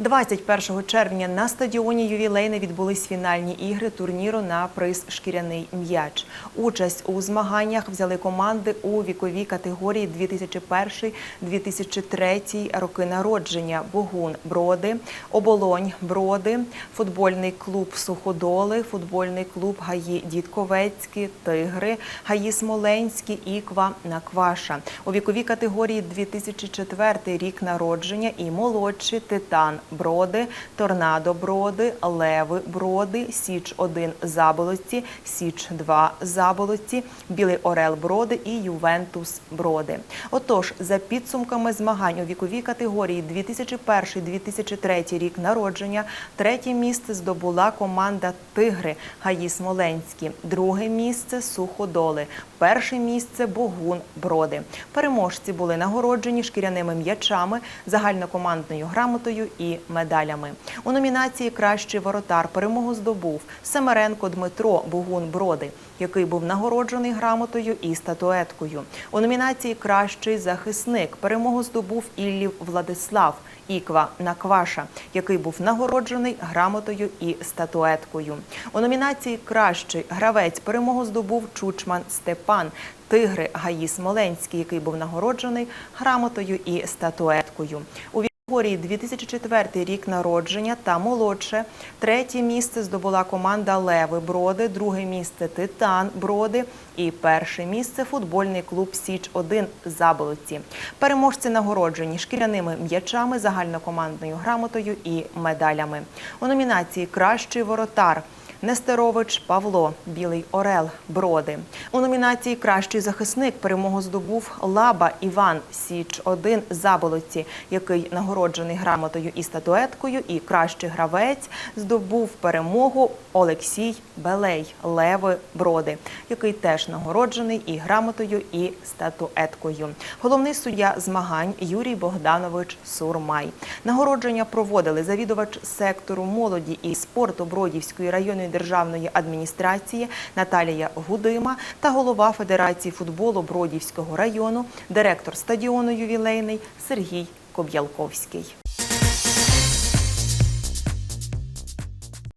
21 червня на стадіоні ювілейне відбулись фінальні ігри турніру на приз Шкіряний м'яч. Участь у змаганнях взяли команди у віковій категорії 2001-2003 роки народження. Богун Броди, Оболонь Броди, футбольний клуб Суходоли, футбольний клуб Гаї Дідковецькі, Тигри, Гаї Смоленські, Іква Накваша. У віковій категорії 2004 рік народження і молодші Титан Броди, Торнадо Броди, Леви Броди, Січ 1 Заболоці, Січ 2 Заболоці, Білий Орел Броди і Ювентус Броди. Отож, за підсумками змагань у віковій категорії 2001-2003 рік народження, третє місце здобула команда Тигри Гаї Смоленські, друге місце Суходоли, перше місце Богун Броди. Переможці були нагороджені шкіряними м'ячами, загальнокомандною грамотою і медалями. У номінації Кращий воротар перемогу здобув Семеренко Дмитро Богун Броди, який був нагороджений грамотою і статуеткою. У номінації Кращий захисник перемогу здобув Іллів Владислав Іква Накваша, який був нагороджений грамотою і статуеткою. У номінації Кращий гравець перемогу здобув Чучман Степан. Тигри Гаї Смоленський, який був нагороджений грамотою і статуеткою. Категорії 2004 рік народження та молодше. Третє місце здобула команда Леви Броди, друге місце Титан Броди і перше місце футбольний клуб Січ 1 Заболоці. Переможці нагороджені шкіряними м'ячами, загальнокомандною грамотою і медалями. У номінації Кращий воротар. Нестерович Павло, Білий Орел, Броди. У номінації Кращий захисник перемогу здобув Лаба Іван Січ 1 Заболоці, який нагороджений грамотою і статуеткою. І кращий гравець здобув перемогу Олексій Белей Леви Броди, який теж нагороджений і грамотою, і статуеткою. Головний суддя змагань Юрій Богданович Сурмай. Нагородження проводили завідувач сектору молоді і спорту Бродівської районної державної адміністрації Наталія Гудима та голова Федерації футболу Бродівського району, директор стадіону ювілейний Сергій Коб'ялковський.